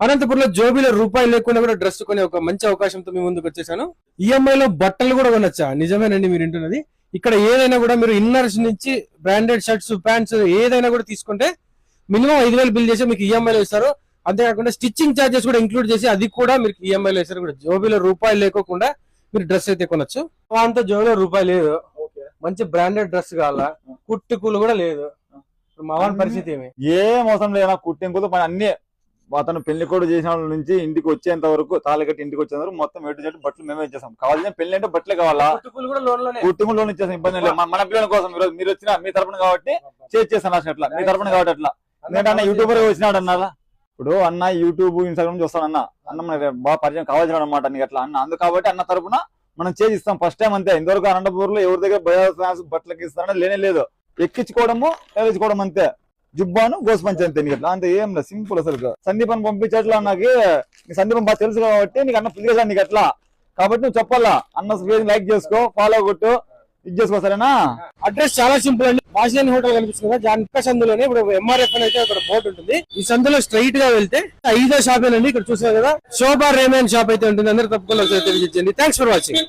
అనంతపురంలో జోబీలో రూపాయలు లేకుండా కూడా డ్రెస్ కొనే ఒక మంచి అవకాశంతో మీ ముందుకు వచ్చేసాను. ఈఎంఐ లో బట్టలు కూడా కొనొచ్చా? నిజమేనండి మీరు వింటున్నది. ఇక్కడ ఏదైనా కూడా మీరు ఇన్నర్స్ నుంచి బ్రాండెడ్ షర్ట్స్ ప్యాంట్స్ ఏదైనా కూడా తీసుకుంటే మినిమం ఐదు వేలు బిల్ చేసి మీకు ఈఎంఐ లో ఇస్తారు. అంతేకాకుండా స్టిచ్చింగ్ చార్జెస్ కూడా ఇంక్లూడ్ చేసి అది కూడా మీకు ఈఎంఐ లో ఇస్తారు కూడా. జోబీలో రూపాయలు లేకోకుండా మీరు డ్రెస్ అయితే కొనొచ్చు. అంత జోబీలో రూపాయలు లేదు. మంచి బ్రాండెడ్ డ్రెస్ కావాలా? కుట్టుకులు కూడా లేదు. మా పరిస్థితి ఏమి? ఏం అవసరం లేదా కుట్టింపులు మన అన్ని అతను పెళ్ళి కూడా చేసిన వాళ్ళ నుంచి ఇంటికి వచ్చేంత వరకు తాళి కట్టి ఇంటికి వచ్చేంత వరకు మొత్తం ఎటు చెట్టు బట్టలు మేమే ఇచ్చేసాం. కావాల్సిన పెళ్ళి అంటే బట్టలే కావాలా? కుటుంబం లోన్ ఇచ్చేసాం ఇబ్బంది లేదు. మన- పిల్లల కోసం మీరు మీరు వచ్చిన మీ తరపున కాబట్టి చేసేసాను అసలు అట్లా. మీ తరపున కాబట్టి అట్లా. ఎందుకంటే అన్న యూట్యూబర్ వచ్చినాడు అన్నారా? ఇప్పుడు అన్న యూట్యూబ్ ఇన్స్టాగ్రామ్ చూస్తాడు అన్న. అన్న మనకి బాగా పరిచయం కావాల్సిన అనమాట నీకు అట్లా అన్న. అందు కాబట్టి అన్న తరపున మనం చేసి ఇస్తాం. ఫస్ట్ టైం అంతే. ఇంతవరకు అనంతపూర్లో ఎవరి దగ్గర బజాజ్ బట్టలకి ఇస్తారని లేనే లేదు. ఎక్కించుకోవడము వేయించుకోవడం అంతే. జుబ్బాను గోస్ పంచి నీకు అట్లా ఏం లేదు సింపుల్ అసలు. సందీపం పంపించట్లా నాకు నీకు సందీపం బాగా తెలుసు కాబట్టి నీకు అన్న పిలిచేసాను నీకు అట్లా. కాబట్టి నువ్వు చెప్పాలా అన్న పేజ్ లైక్ చేసుకో ఫాలో కొట్టు ఇది చేసుకో సరేనా? అడ్రస్ చాలా సింపుల్ అండి. వాసిలేని హోటల్ కనిపిస్తుంది కదా దాని పక్క సందులోనే ఇప్పుడు ఎంఆర్ఎఫ్ అని అయితే అక్కడ బోర్డు ఉంటుంది. ఈ సందులో స్ట్రైట్గా వెళ్తే ఐదో షాప్ అండి ఇక్కడ చూసారు కదా. శోభా రేమన్ షాప్ అయితే ఉంటుంది. అందరూ తప్పకుండా తెలియజేయండి థ్యాంక్స్ ఫర్ వాచింగ్